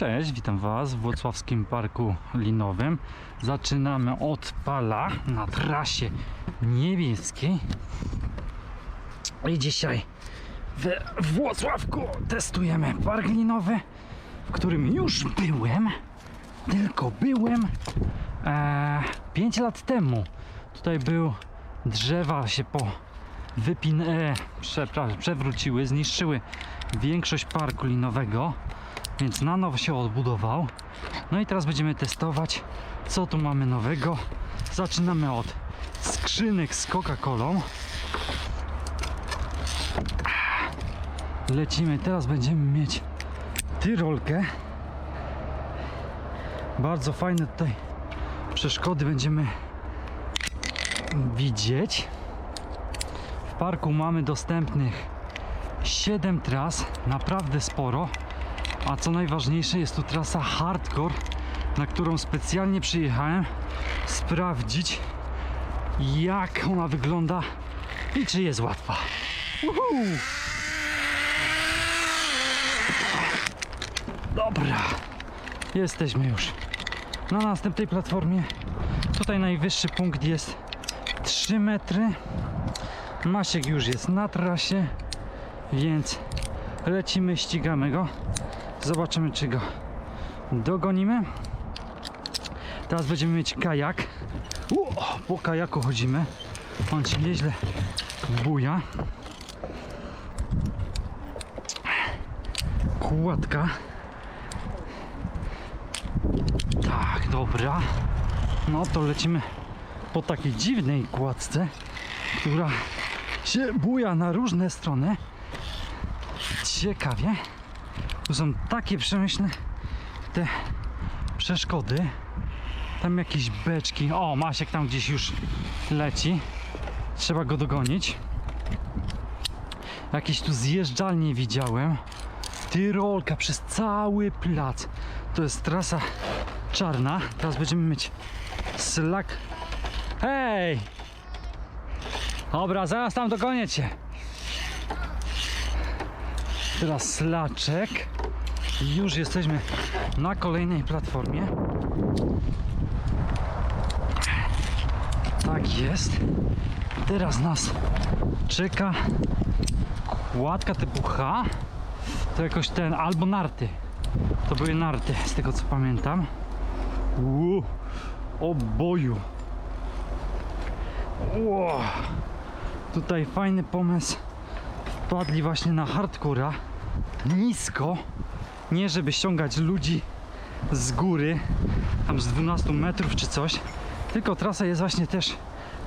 Cześć, witam Was w Włocławskim Parku Linowym. Zaczynamy od Pala na trasie niebieskiej. I dzisiaj we Włocławku testujemy park linowy, w którym już byłem, tylko byłem e, 5 lat temu. Tutaj był, drzewa się po wypin, e, przewróciły, zniszczyły większość parku linowego, więc na nowo się odbudował. No i teraz będziemy testować, co tu mamy nowego. Zaczynamy od skrzynek z Coca-Colą. Lecimy, teraz będziemy mieć tyrolkę. Bardzo fajne tutaj przeszkody będziemy widzieć. W parku mamy dostępnych 7 tras, naprawdę sporo. A co najważniejsze, jest tu trasa hardcore, na którą specjalnie przyjechałem sprawdzić, jak ona wygląda i czy jest łatwa. Uhu! Dobra, jesteśmy już na następnej platformie. Tutaj najwyższy punkt jest 3 metry. Masiek już jest na trasie, więc lecimy, ścigamy go. Zobaczymy, czy go dogonimy. Teraz będziemy mieć kajak. U, po kajaku chodzimy. On się nieźle buja. Kładka. Tak, dobra. No to lecimy po takiej dziwnej kładce, która się buja na różne strony. Ciekawie. Tu są takie przemyślne te przeszkody. Tam jakieś beczki. O, Masiek tam gdzieś już leci. Trzeba go dogonić. Jakieś tu zjeżdżalnie widziałem. Tyrolka przez cały plac. To jest trasa czarna. Teraz będziemy mieć slak. Hej! Dobra, zaraz tam dogonię cię. Teraz slaczek. Już jesteśmy na kolejnej platformie. Tak jest. Teraz nas czeka kładka typu H. To jakoś ten, albo narty. To były narty, z tego co pamiętam. Uuu, o boju. Tutaj fajny pomysł. Wpadli właśnie na hardcora. Nisko. Nie żeby ściągać ludzi z góry, tam z 12 metrów czy coś. Tylko trasa jest właśnie też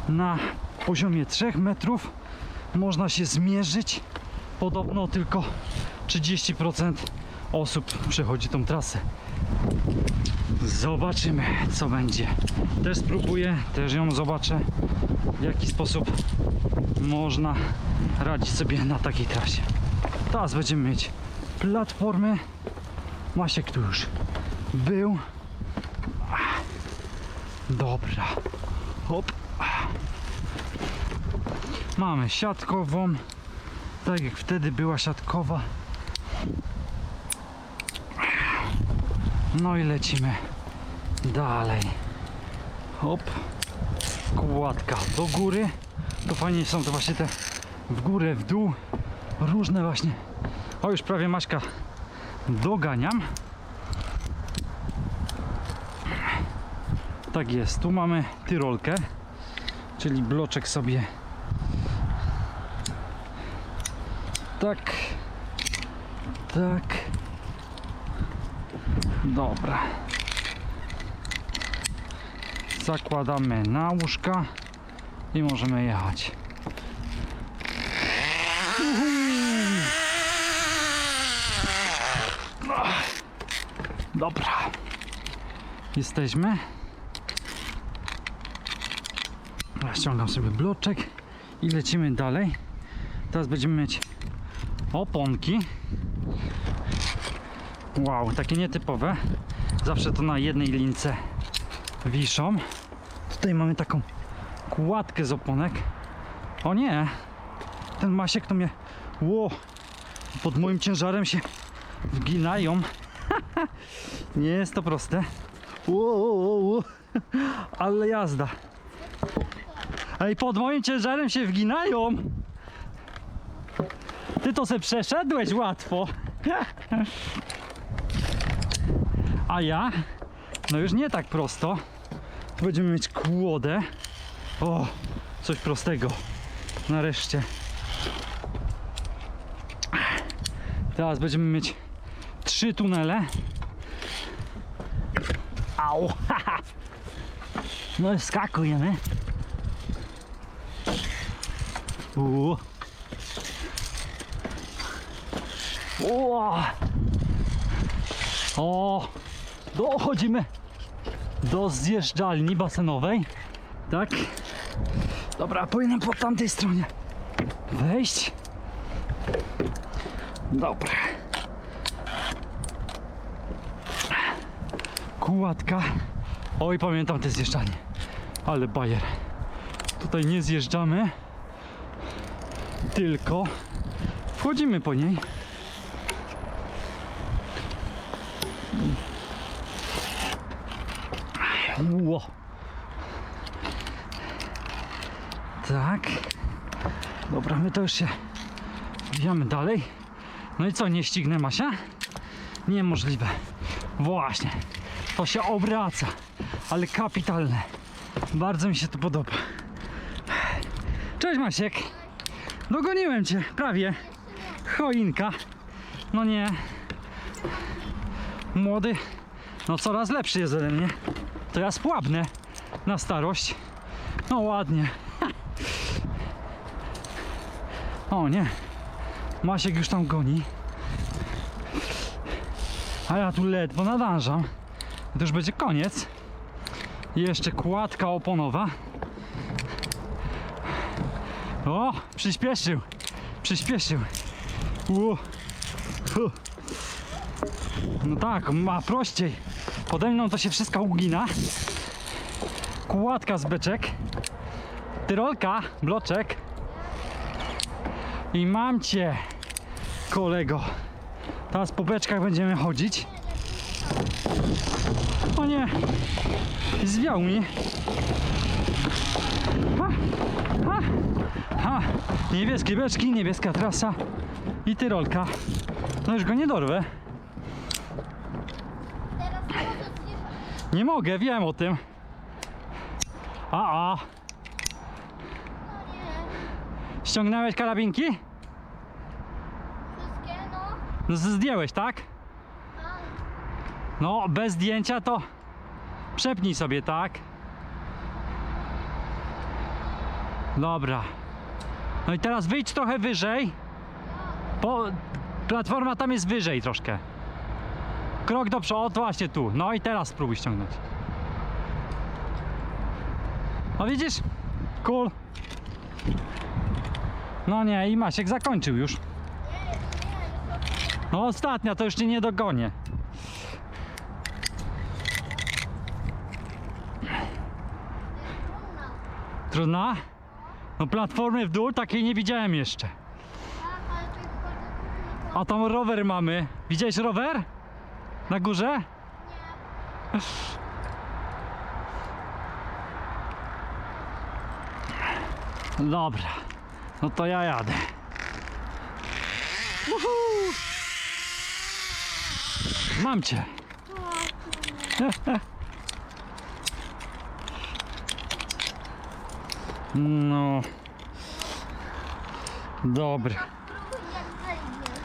na poziomie 3 metrów. Można się zmierzyć. Podobno tylko 30% osób przechodzi tą trasę. Zobaczymy, co będzie. Też spróbuję, też ją zobaczę, w jaki sposób można radzić sobie na takiej trasie. Teraz będziemy mieć platformy. Masiek tu już był. Dobra. Hop. Mamy siatkową. Tak jak wtedy była siatkowa. No i lecimy dalej. Hop. Kładka do góry. To fajnie są to właśnie te w górę, w dół. Różne właśnie. O, już prawie Maśka doganiam. Tak jest. Tu mamy tyrolkę, czyli bloczek sobie. Tak. Tak. Dobra. Zakładamy na łóżka i możemy jechać. Dobra. Jesteśmy. Ja ściągam sobie bloczek i lecimy dalej. Teraz będziemy mieć oponki. Wow, takie nietypowe. Zawsze to na jednej lince wiszą. Tutaj mamy taką kładkę z oponek. O nie! Ten masiek to mnie. Ło! Pod moim ciężarem się wginają. Nie jest to proste. Ło, ło, ło. Ale jazda. Ej, pod moim ciężarem się wginają. Ty to se przeszedłeś łatwo. A ja? No już nie tak prosto. Tu będziemy mieć kłodę. O, coś prostego. Nareszcie. Teraz będziemy mieć trzy tunele. Au! No i skakujemy. Uuu. Ua. O! Dochodzimy do zjeżdżalni basenowej. Tak? Dobra, powinienem po tamtej stronie wejść. Dobra. Kładka. Oj, pamiętam te zjeżdżalnie. Ale bajer. Tutaj nie zjeżdżamy, tylko wchodzimy po niej. Ło. Tak. Dobra, my to już się wbijamy dalej. No i co, nie ścignę Masia? Niemożliwe. Właśnie. To się obraca. Ale kapitalne. Bardzo mi się to podoba. Cześć Masiek. Dogoniłem cię, prawie. Choinka. No nie. Młody. No coraz lepszy jest ode mnie. To ja spłabnę na starość. No ładnie. O nie. Masiek już tam goni. A ja tu ledwo nadążam. To już będzie koniec. Jeszcze kładka oponowa. O, przyspieszył. Przyspieszył. U. No tak, ma prościej. Pode mną to się wszystko ugina. Kładka z beczek. Tyrolka, bloczek. I mam cię, kolego. Teraz po beczkach będziemy chodzić. O nie, zwiał mi. Ha, ha, ha. Niebieskie beczki, niebieska trasa i tyrolka. No już go nie dorwę. Nie mogę, wiem o tym. A, a. Nie. Ściągnąłeś karabinki? Wszystkie no. No, Zdjęłeś, tak? No, bez zdjęcia to przepnij sobie, tak? Dobra. No i teraz wyjdź trochę wyżej. Po... Platforma tam jest wyżej troszkę. Krok do przodu, właśnie tu. No i teraz spróbuj ściągnąć. No widzisz? Cool. No nie, i Masiek zakończył już. No ostatnia, to już cię nie dogonię. Trudna? No platformy w dół takiej nie widziałem jeszcze. Tak. A tam rower mamy. Widziałeś rower? Na górze? Nie. Dobra. No to ja jadę. Uhu. Mam cię. No. Zejdzie.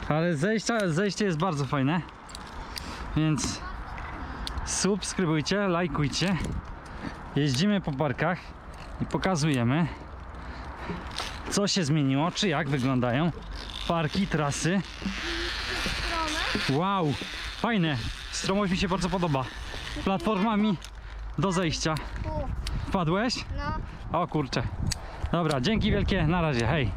Ale zejście, zejście jest bardzo fajne. Więc subskrybujcie, lajkujcie. Jeździmy po parkach i pokazujemy, co się zmieniło, czy jak wyglądają parki, trasy. Wow, fajne. Stromość mi się bardzo podoba. Platformami do zejścia. Wpadłeś? No. O kurczę. Dobra, dzięki wielkie, na razie, hej.